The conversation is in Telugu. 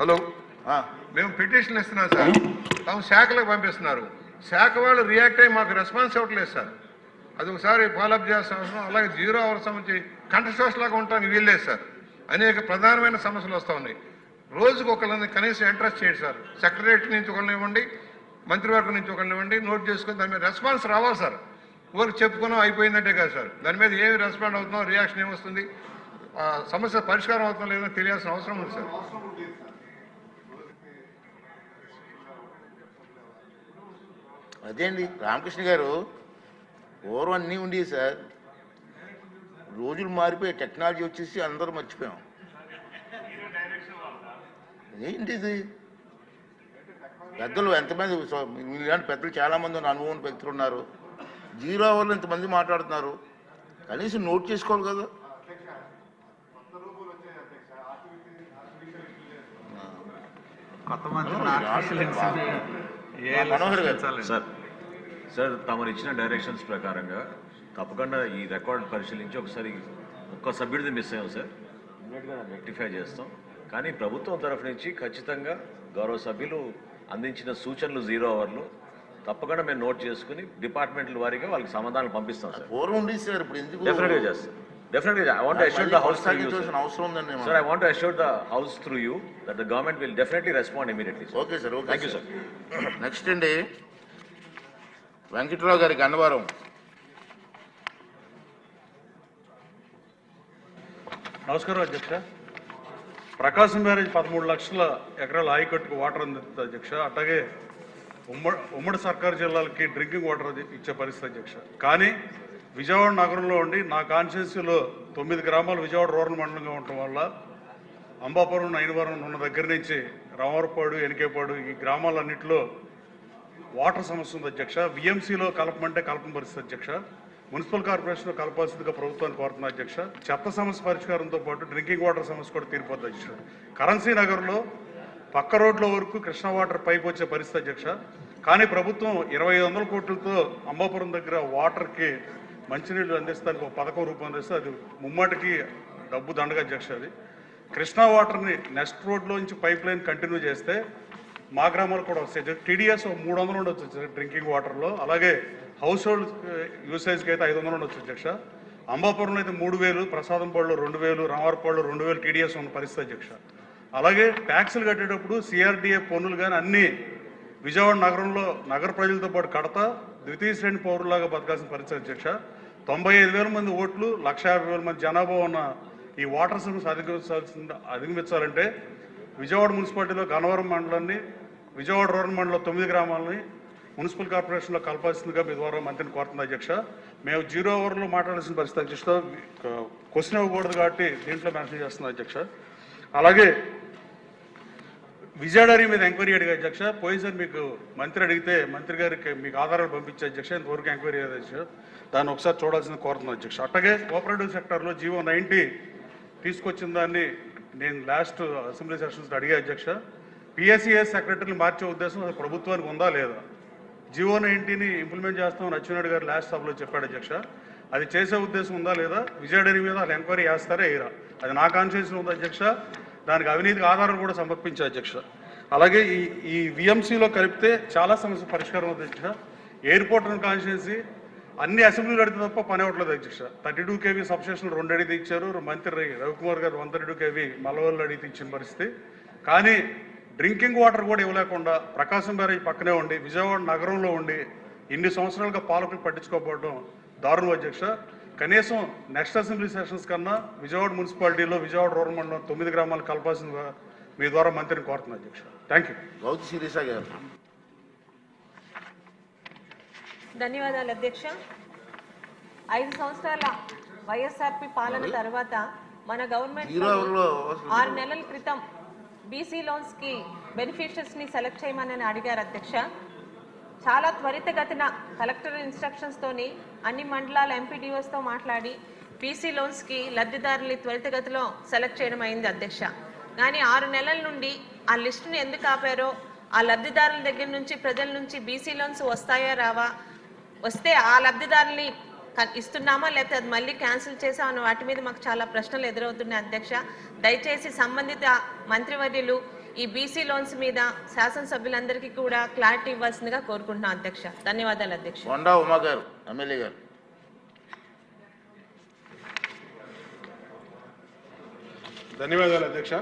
హలో. మేము పిటిషన్ ఇస్తున్నాం సార్. తాము శాఖలకు పంపిస్తున్నారు. శాఖ వాళ్ళు రియాక్ట్ అయ్యి మాకు రెస్పాన్స్ ఇవ్వట్లేదు సార్. అది ఒకసారి ఫాలోఅప్ చేస్తాం. అలాగే జీరో అవర్ సంబంధించి కంటెస్టర్స్ లాగా ఉండటానికి వీల్లేదు సార్. అనేక ప్రధానమైన సమస్యలు వస్తూ ఉన్నాయి. రోజుకు ఒకళ్ళని కనీసం ఇంట్రెస్ట్ చేయండి సార్. సెక్రటరీ నుంచి ఒకరిని ఇవ్వండి మంత్రివర్గం నుంచి ఒకరిని ఇవ్వండి నోట్ చేసుకొని దాని మీద రెస్పాన్స్ రావాలి సార్. ఊరికి చెప్పుకున్నాం అయిపోయిందంటే కాదు సార్. దాని మీద ఏమి రెస్పాండ్ అవుతుందో రియాక్షన్ ఏమొస్తుంది ఆ సమస్య పరిష్కారం అవుతుందో లేదో తెలియాల్సిన అవసరం ఉంది సార్. అదే అండి రామకృష్ణ గారు పూర్వం అన్నీ ఉండేవి సార్. రోజులు మారిపోయి టెక్నాలజీ వచ్చేసి అందరూ మర్చిపోయాం. ఏంటి ఇది పెద్దలు ఎంతమంది మీలాంటి పెద్దలు చాలామంది ఉన్న అనుభవం వ్యక్తులు ఉన్నారు. జీరో అవర్లో ఇంతమంది మాట్లాడుతున్నారు. కనీసం నోట్ చేసుకోవాలి కదా. మనోహర్ గారు. సార్ సార్ తమరు ఇచ్చిన డైరెక్షన్స్ ప్రకారంగా తప్పకుండా ఈ రికార్డ్ పరిశీలించి ఒకసారి ఒక్క సభ్యుడిది మిస్ అయ్యాం సార్. ఇమ్మీడియట్గా రెక్టిఫై చేస్తాం. కానీ ప్రభుత్వం తరఫు నుంచి ఖచ్చితంగా గౌరవ సభ్యులు అందించిన సూచనలు జీరో అవర్లు తప్పకుండా మేము నోట్ చేసుకుని డిపార్ట్మెంట్ల వారీగా వాళ్ళకి సమాధానాలు పంపిస్తాం సార్. పూర్వం సార్ ఇప్పుడు ఎందుకు డెఫినెట్గా చేస్తాం. డెఫినెట్గా I want assure the house అవసరం ఉందండి. Sir I want assure the house through you that the government will definitely respond immediately okay sir okay thank you sir next అండి. వెంకట్రావు గారి గన్నవరం నమస్కారం అధ్యక్ష. ప్రకాశం బ్యారేజ్ పదమూడు లక్షల ఎకరాల ఆయకట్టుకు వాటర్ అందిస్తుంది అధ్యక్ష. అట్లాగే ఉమ్మడి ఉమ్మడి సర్కారు జిల్లాలకి డ్రింకింగ్ వాటర్ ఇచ్చే పరిస్థితి అధ్యక్ష. కానీ విజయవాడ నగరంలో ఉండి నా కాన్స్టిట్యూన్సీలో తొమ్మిది గ్రామాలు విజయవాడ రూరల్ మండలంగా ఉండటం వల్ల అంబాపురం నైనవరం ఉన్న దగ్గర నుంచి రామవరపాడు ఎనికేపాడు ఈ గ్రామాలన్నింటిలో వాటర్ సమస్య ఉంది అధ్యక్ష విఎంసీలో కలపమంటే కలపని పరిస్థితి అధ్యక్ష మున్సిపల్ కార్పొరేషన్లో కలపాల్సిందిగా ప్రభుత్వాన్ని కోరుతున్నా అధ్యక్ష చెత్త సమస్య పరిష్కారంతో పాటు డ్రింకింగ్ వాటర్ సమస్య కూడా తీరిపోద్ది అధ్యక్ష. కరెన్సీ నగర్లో పక్క రోడ్ల వరకు కృష్ణా వాటర్ పైప్ వచ్చే పరిస్థితి అధ్యక్ష. కానీ ప్రభుత్వం ఇరవై ఐదు వందల కోట్లతో అంబాపురం దగ్గర వాటర్కి మంచినీళ్ళు అందిస్తానికి ఒక పథకం రూపొందిస్తే అది ముమ్మటికి డబ్బు దండగా అధ్యక్ష అది. కృష్ణా వాటర్ని నెక్స్ట్ రోడ్లో నుంచి పైప్ లైన్ కంటిన్యూ చేస్తే మా గ్రామాలు కూడా వస్తాయి. టీడీఎస్ మూడు వందలు ఉండొచ్చు డ్రింకింగ్ వాటర్లో. అలాగే హౌస్ హోల్డ్ యూసేజ్కి అయితే ఐదు వందలు ఉండొచ్చు అధ్యక్ష. అంబాపురంలో అయితే మూడు వేలు ప్రసాదంపాడులో రెండు వేలు రామవరపాడులో రెండు వేలు టీడీఎస్ ఉన్న పరిస్థితి అధ్యక్ష. అలాగే ట్యాక్సులు కట్టేటప్పుడు సిఆర్డీఏ పన్నులు కానీ అన్నీ విజయవాడ నగరంలో నగర ప్రజలతో పాటు కడతా ద్వితీయ శ్రేణి పౌరులాగా బతకాల్సిన పరిస్థితి అధ్యక్ష. తొంభై ఐదు వేల మంది ఓట్లు లక్ష యాభై వేల మంది జనాభా ఉన్న ఈ వాటర్ సమస్య అధిగమించాల్సిన అధిగమించాలంటే విజయవాడ మున్సిపాలిటీలో గన్నవరం మండలాన్ని విజయవాడ రూరల్ మండలం తొమ్మిది గ్రామాలని మున్సిపల్ కార్పొరేషన్లో కలపాల్సిందిగా మీ ద్వారా మంత్రిని కోరుతుంది అధ్యక్ష. మేము జీరో ఓవర్లో మాట్లాడాల్సిన పరిస్థితి అధ్యక్ష. క్వశ్చన్ ఇవ్వకూడదు కాబట్టి దీంట్లో మెన్షన్ చేస్తుంది అధ్యక్ష. అలాగే విజయవాడ మీద ఎంక్వైరీ అడిగా అధ్యక్ష. పోయినసారి మీకు మంత్రి అడిగితే మంత్రి గారికి మీకు ఆధారాలు పంపించే అధ్యక్ష. ఇంతవరకు ఎంక్వైరీ అయ్యేది అధ్యక్ష. దాన్ని ఒకసారి చూడాల్సింది కోరుతున్నాను అధ్యక్ష. అట్లాగే కోఆపరేటివ్ సెక్టార్లో జీవో నైంటీ తీసుకొచ్చిన దాన్ని నేను లాస్ట్ అసెంబ్లీ సెషన్స్ అడిగా అధ్యక్ష. పిఎస్సిఎస్ సెక్రటరీని మార్చే ఉద్దేశం అది ప్రభుత్వానికి ఉందా లేదా? జియో నైన్టీని ఇంప్లిమెంట్ చేస్తామని అచ్చెన్నాయుడు గారు లాస్ట్ సభలో చెప్పాడు అధ్యక్ష. అది చేసే ఉద్దేశం ఉందా లేదా? విజయడేరి మీద వాళ్ళు ఎంక్వైరీ చేస్తారా ఎయిరా అది నా కాన్స్టిట్యూషన్ ఉంది అధ్యక్ష. దానికి అవినీతికి ఆధారం కూడా సమర్పించే అధ్యక్ష. అలాగే ఈ ఈ విఎంసీలో కలిపితే చాలా సమస్య పరిష్కారం ఉంది అధ్యక్ష. ఎయిర్పోర్ట్ కాన్స్టిట్యున్సీ అన్ని అసెంబ్లీలు అడితే తప్ప పని అవ్వట్లేదు అధ్యక్ష. థర్టీ టూ కేవీ సబ్స్టేషన్ రెండు అడిగితే ఇచ్చారు. మంత్రి రవికుమార్ గారు one thirty two KV Malavallu అడిగితే ఇచ్చిన పరిస్థితి. కానీ డ్రింకింగ్ వాటర్ కూడా ఇవ్వలేకుండా ప్రకాశం బ్యారేజ్ పక్కనే ఉండి విజయవాడ నగరంలో ఉండి ఇన్ని సంవత్సరాలుగా పాలకులు పట్టించుకోకపోవడం దారుణం అధ్యక్ష. కనీసం నెక్స్ట్ అసెంబ్లీ సెషన్స్ కన్నా విజయవాడ మున్సిపాలిటీలో విజయవాడ రూరల్ మండలం తొమ్మిది గ్రామాలు కలపాల్సిందిగా మీ ద్వారా మంత్రిని కోరుతున్నాను అధ్యక్ష. థ్యాంక్ యూ గౌతు శిరీష గారు. ధన్యవాదాలు అధ్యక్ష. ఐదు సంవత్సరాల వైఎస్ఆర్పి పాలన తర్వాత మన గవర్నమెంట్ ఆరు నెలల క్రితం బీసీ లోన్స్కి బెనిఫిషియర్స్ని సెలెక్ట్ చేయమని అడిగారు అధ్యక్ష. చాలా త్వరితగతిన కలెక్టర్ ఇన్స్ట్రక్షన్స్తోని అన్ని మండలాల ఎంపీడీఓస్తో మాట్లాడి బీసీ లోన్స్కి లబ్ధిదారుని లబ్ధిదారుల్ని త్వరితగతిలో సెలెక్ట్ చేయడం అయింది అధ్యక్ష. కానీ ఆరు నెలల నుండి ఆ లిస్టుని ఎందుకు ఆపారో ఆ లబ్ధిదారుల దగ్గర నుంచి ప్రజల నుంచి బీసీ లోన్స్ వస్తాయా రావా వస్తే ఆ లబ్ధిదారుల్ని ఇస్తున్నామా లేకపోతే అది మళ్ళీ క్యాన్సిల్ చేసామని వాటి మీద మాకు చాలా ప్రశ్నలు ఎదురవుతున్నాయి అధ్యక్ష. దయచేసి సంబంధిత మంత్రివర్యులు ఈ బీసీ లోన్స్ మీద శాసనసభ్యులందరికీ కూడా క్లారిటీ ఇవ్వాల్సిందిగా కోరుకుంటున్నాం అధ్యక్ష. ధన్యవాదాలు అధ్యక్ష. కొండా ఉమా గారు ఎమ్మెల్యే గారు. ధన్యవాదాలు అధ్యక్ష.